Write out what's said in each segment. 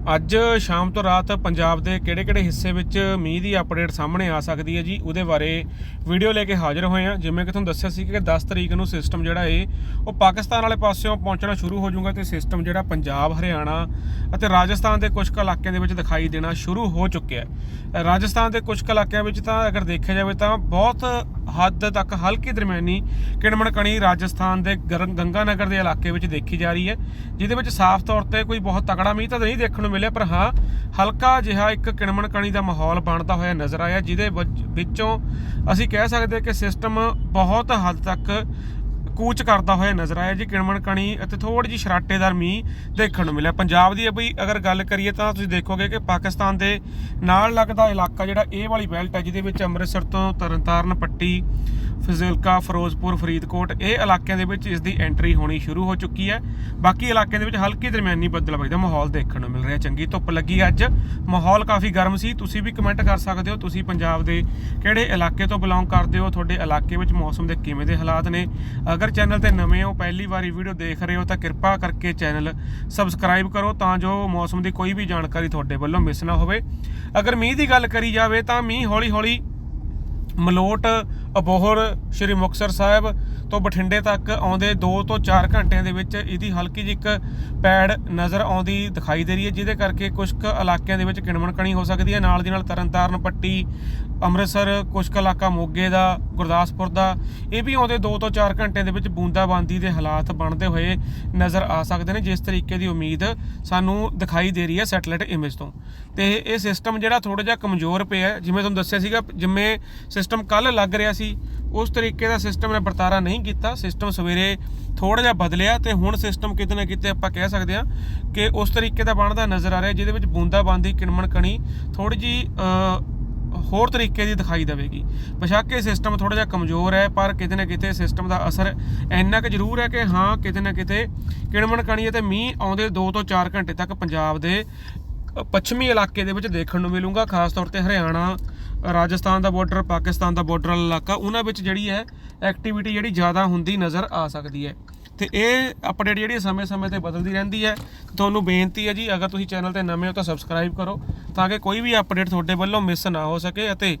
ਅੱਜ ਸ਼ਾਮ ਤੋਂ ਰਾਤ ਪੰਜਾਬ ਦੇ ਕਿਹੜੇ-ਕਿਹੜੇ ਹਿੱਸੇ ਵਿੱਚ ਮੀਂਹ ਦੀ ਅਪਡੇਟ ਸਾਹਮਣੇ ਆ ਸਕਦੀ ਹੈ ਜੀ, ਉਹਦੇ ਬਾਰੇ ਵੀਡੀਓ ਲੈ ਕੇ ਹਾਜ਼ਰ ਹੋਏ ਹਾਂ। ਜਿਵੇਂ ਕਿ ਤੁਹਾਨੂੰ ਦੱਸਿਆ ਸੀ ਕਿ 10 ਤਰੀਕ ਨੂੰ ਸਿਸਟਮ ਜਿਹੜਾ ਏ ਉਹ ਪਾਕਿਸਤਾਨ ਵਾਲੇ ਪਾਸਿਓਂ ਪਹੁੰਚਣਾ ਸ਼ੁਰੂ ਹੋ ਜਾਊਗਾ ਤੇ ਸਿਸਟਮ ਜਿਹੜਾ ਪੰਜਾਬ, ਹਰਿਆਣਾ ਅਤੇ ਰਾਜਸਥਾਨ ਦੇ ਕੁਝ ਕੁ ਇਲਾਕਿਆਂ ਦੇ ਵਿੱਚ ਦਿਖਾਈ ਦੇਣਾ ਸ਼ੁਰੂ ਹੋ ਚੁੱਕਿਆ ਹੈ। ਰਾਜਸਥਾਨ ਦੇ ਕੁਝ ਕੁ ਇਲਾਕਿਆਂ ਵਿੱਚ ਤਾਂ ਅਗਰ ਦੇਖਿਆ ਜਾਵੇ ਤਾਂ ਬਹੁਤ ਹੱਦ ਤੱਕ ਹਲਕੀ ਦਰਮਿਆਨੀ ਕਿਣਮਣ ਕਣੀ ਰਾਜਸਥਾਨ ਦੇ ਗਰ- ਗੰਗਾਨਗਰ ਦੇ ਇਲਾਕੇ ਵਿੱਚ ਦੇਖੀ ਜਾ ਰਹੀ ਹੈ, ਜਿਹਦੇ ਵਿੱਚ ਸਾਫ਼ ਤੌਰ ਤੇ ਕੋਈ ਬਹੁਤ ਤਕੜਾ ਮੀਂਹ ਤਾਂ ਨਹੀਂ ਦੇਖਣ ਨੂੰ ਮਿਲਿਆ, ਪਰ ਹਾਂ, ਹਲਕਾ ਜਿਹਾ ਇੱਕ ਕਿਣਮਣ ਕਣੀ ਦਾ ਮਾਹੌਲ ਬਣਦਾ ਹੋਇਆ ਨਜ਼ਰ ਆਇਆ, ਜਿਹਦੇ ਵਜ- ਵਿੱਚੋਂ ਅਸੀਂ ਕਹਿ ਸਕਦੇ ਕਿ ਸਿਸਟਮ ਬਹੁਤ ਹੱਦ ਤੱਕ ਕੂਚ ਕਰਦਾ ਹੋਇਆ ਨਜ਼ਰ ਆਇਆ ਜੀ, ਕਿਣਮਣ ਕਣੀ ਅਤੇ ਥੋੜੀ ਜਿਹੀ ਸ਼ਰਾਟੇਦਾਰ ਮੀਂਹ ਦੇਖਣ ਨੂੰ ਮਿਲਿਆ। ਪੰਜਾਬ ਦੀ ਬਈ ਅਗਰ ਗੱਲ ਕਰੀਏ ਤਾਂ ਤੁਸੀਂ ਦੇਖੋਗੇ ਕਿ ਪਾਕਿਸਤਾਨ ਦੇ ਨਾਲ ਲੱਗਦਾ ਇਲਾਕਾ ਜਿਹੜਾ ਇਹ ਵਾਲੀ ਬੈਲਟ ਹੈ, ਜਿਹਦੇ ਵਿੱਚ ਅੰਮ੍ਰਿਤਸਰ ਤੋਂ ਤਰਨਤਾਰਨ ਪੱਟੀ ਫਜ਼ਿਲਕਾ, ਫਿਰੋਜ਼ਪੁਰ, ਫਰੀਦਕੋਟ, ਇਹ ਇਲਾਕਿਆਂ ਦੇ ਵਿੱਚ ਇਸ ਦੀ ਐਂਟਰੀ ਹੋਣੀ ਸ਼ੁਰੂ ਹੋ ਚੁੱਕੀ ਹੈ। ਬਾਕੀ ਇਲਾਕਿਆਂ ਦੇ ਵਿੱਚ ਹਲਕੀ ਦਰਮਿਆਨੀ ਬੱਦਲਬਾਈ ਦਾ ਮਾਹੌਲ ਦੇਖਣ ਨੂੰ ਮਿਲ ਰਿਹਾ। ਚੰਗੀ ਧੁੱਪ ਲੱਗੀ ਅੱਜ। ਮਾਹੌਲ ਕਾਫੀ ਗਰਮ ਸੀ। ਤੁਸੀਂ ਵੀ ਕਮੈਂਟ ਕਰ ਸਕਦੇ ਹੋ। ਤੁਸੀਂ ਪੰਜਾਬ ਦੇ ਕਿਹੜੇ ਇਲਾਕੇ ਤੋਂ ਬਿਲੋਂਗ ਕਰਦੇ ਹੋ? ਤੁਹਾਡੇ ਇਲਾਕੇ ਵਿੱਚ ਮੌਸਮ ਦੇ ਕਿਵੇਂ ਦੇ ਹਾਲਾਤ ਨੇ? ਅਗਰ ਚੈਨਲ ਤੇ ਨਵੇਂ ਹੋ, ਪਹਿਲੀ ਵਾਰੀ ਵੀਡੀਓ ਦੇਖ ਰਹੇ ਹੋ, ਤਾਂ ਕਿਰਪਾ ਕਰਕੇ ਚੈਨਲ ਸਬਸਕ੍ਰਾਈਬ ਕਰੋ ਤਾਂ ਜੋ ਮੌਸਮ ਦੀ ਕੋਈ ਵੀ ਜਾਣਕਾਰੀ ਤੁਹਾਡੇ ਵੱਲੋਂ ਮਿਸ ਨਾ ਹੋਵੇ। ਅਗਰ ਮੀਂਹ ਦੀ ਗੱਲ ਕਰੀ ਜਾਵੇ, ਤਾਂ ਮੀਂਹ ਹੌਲੀ ਹੌਲੀ ਮਲੋਟ, ਅਬੋਹਰ, ਸ਼੍ਰੀ ਮੁਕਤਸਰ ਸਾਹਿਬ ਤੋਂ ਬਠਿੰਡੇ ਤੱਕ ਆਉਂਦੇ 2 ਤੋਂ 4 ਘੰਟਿਆਂ ਦੇ ਵਿੱਚ ਇਹਦੀ ਹਲਕੀ ਜਿਹੀ ਇੱਕ ਪੈੜ ਨਜ਼ਰ ਆਉਂਦੀ ਦਿਖਾਈ ਦੇ ਰਹੀ ਹੈ, ਜਿਹਦੇ ਕਰਕੇ ਕੁਝ ਕੁ ਇਲਾਕਿਆਂ ਦੇ ਵਿੱਚ ਕਿਣਮਣ ਕਣੀ ਹੋ ਸਕਦੀ ਹੈ। ਨਾਲ ਦੀ ਨਾਲ ਤਰਨਤਾਰਨ, ਪੱਟੀ ਅੰਮ੍ਰਿਤਸਰ ਕੁਝ ਕੁ ਇਲਾਕਾ, ਮੋਗੇ ਦਾ, ਗੁਰਦਾਸਪੁਰ ਦਾ, ਇਹ ਵੀ ਆਉਂਦੇ 2 ਤੋਂ 4 ਘੰਟਿਆਂ ਦੇ ਵਿੱਚ ਬੂੰਦਾਬਾਂਦੀ ਦੇ ਹਾਲਾਤ ਬਣਦੇ ਹੋਏ ਨਜ਼ਰ ਆ ਸਕਦੇ ਨੇ, ਜਿਸ ਤਰੀਕੇ ਦੀ ਉਮੀਦ ਸਾਨੂੰ ਦਿਖਾਈ ਦੇ ਰਹੀ ਹੈ ਸੈਟਲਾਈਟ ਇਮੇਜ ਤੋਂ। ਤੇ ਇਹ ਸਿਸਟਮ ਜਿਹੜਾ ਥੋੜਾ ਜਿਹਾ ਕਮਜ਼ੋਰ ਪਿਆ ਜਿਵੇਂ ਤੁਹਾਨੂੰ ਦੱਸਿਆ ਸੀਗਾ, ਜਿਵੇਂ ਸਿਸਟਮ ਕੱਲ ਲੱਗ ਰਿਹਾ ਸੀ, ਉਸ ਤਰੀਕੇ ਦਾ ਸਿਸਟਮ ਨੇ ਵਰਤਾਰਾ ਨਹੀਂ ਕੀਤਾ। ਸਿਸਟਮ ਸਵੇਰੇ ਥੋੜਾ ਜਿਹਾ ਬਦਲਿਆ ਤੇ ਹੁਣ ਸਿਸਟਮ ਕਿਤੇ ਨਾ ਕਿਤੇ ਆਪਾਂ ਕਹਿ ਸਕਦੇ ਹਾਂ ਕਿ ਉਸ ਤਰੀਕੇ ਦਾ ਬਣਦਾ ਨਜ਼ਰ ਆ ਰਿਹਾ, ਜਿਹਦੇ ਵਿੱਚ ਬੂੰਦਾਬਾਂਦੀ ਕਿਣਮਣ ਕਣੀ ਥੋੜੀ ਜੀ ਹੋਰ ਤਰੀਕੇ ਦੀ ਦਿਖਾਈ ਦੇਵੇਗੀ। ਬੇਸ਼ੱਕ ਇਹ ਸਿਸਟਮ ਥੋੜਾ ਜਿਹਾ ਕਮਜ਼ੋਰ ਹੈ, ਪਰ ਕਿਤੇ ਨਾ ਕਿਤੇ ਸਿਸਟਮ ਦਾ ਅਸਰ ਇੰਨਾ ਕੁ ਜ਼ਰੂਰ ਹੈ ਕਿ ਹਾਂ, ਕਿਤੇ ਨਾ ਕਿਤੇ ਕਿਣਮਣ ਕਣੀ ਅਤੇ ਮੀਂਹ ਆਉਂਦੇ 2 ਤੋਂ 4 ਘੰਟੇ ਤੱਕ ਪੰਜਾਬ ਦੇ ਪੱਛਮੀ ਇਲਾਕੇ ਦੇ ਵਿੱਚ ਦੇਖਣ ਨੂੰ ਮਿਲੂਗਾ, ਖਾਸ ਤੌਰ ਤੇ ਹਰਿਆਣਾ, ਰਾਜਸਥਾਨ ਦਾ ਬਾਰਡਰ ਪਾਕਿਸਤਾਨ ਦਾ ਬਾਰਡਰ ਵਾਲਾ ਇਲਾਕਾ, ਉਹਨਾਂ ਵਿੱਚ ਜਿਹੜੀ ਹੈ ਐਕਟੀਵਿਟੀ ਜਿਹੜੀ ਜ਼ਿਆਦਾ ਹੁੰਦੀ ਨਜ਼ਰ ਆ ਸਕਦੀ ਹੈ। ਤੇ ਇਹ ਅਪਡੇਟ ਜਿਹੜੀ ਸਮੇਂ-ਸਮੇਂ ਤੇ ਬਦਲਦੀ ਰਹਿੰਦੀ ਹੈ। ਤੁਹਾਨੂੰ ਬੇਨਤੀ ਹੈ ਜੀ, ਅਗਰ ਤੁਸੀਂ ਚੈਨਲ ਤੇ ਨਵੇਂ ਹੋ ਤਾਂ ਸਬਸਕ੍ਰਾਈਬ ਕਰੋ, ਤਾਂ ਕਿ ਕੋਈ ਵੀ ਅਪਡੇਟ ਤੁਹਾਡੇ ਵੱਲੋਂ ਮਿਸ ਨਾ ਹੋ ਸਕੇ ਅਤੇ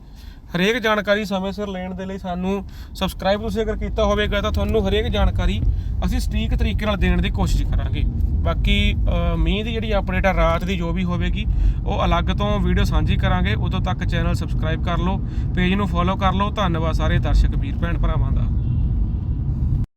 ਹਰੇਕ ਜਾਣਕਾਰੀ ਸਮੇਂ ਸਿਰ ਲੈਣ ਦੇ ਲਈ ਸਾਨੂੰ ਸਬਸਕ੍ਰਾਈਬ ਤੁਸੀਂ ਅਗਰ ਕੀਤਾ ਹੋਵੇਗਾ ਤਾਂ ਤੁਹਾਨੂੰ ਹਰੇਕ ਜਾਣਕਾਰੀ ਅਸੀਂ ਸਟੀਕ ਤਰੀਕੇ ਨਾਲ ਦੇਣ ਦੀ ਕੋਸ਼ਿਸ਼ ਕਰਾਂਗੇ। ਬਾਕੀ ਮੀਂਹ ਦੀ ਜਿਹੜੀ ਅਪਡੇਟ ਆ, ਰਾਤ ਦੀ ਜੋ ਵੀ ਹੋਵੇਗੀ, ਉਹ ਅਲੱਗ ਤੋਂ ਵੀਡੀਓ ਸਾਂਝੀ ਕਰਾਂਗੇ। ਉਦੋਂ ਤੱਕ ਚੈਨਲ ਸਬਸਕ੍ਰਾਈਬ ਕਰ ਲਓ ਪੇਜ ਨੂੰ ਫੋਲੋ ਕਰ ਲਓ। ਧੰਨਵਾਦ ਸਾਰੇ ਦਰਸ਼ਕ, ਵੀਰ ਭੈਣ ਭਰਾਵਾਂ ਦਾ।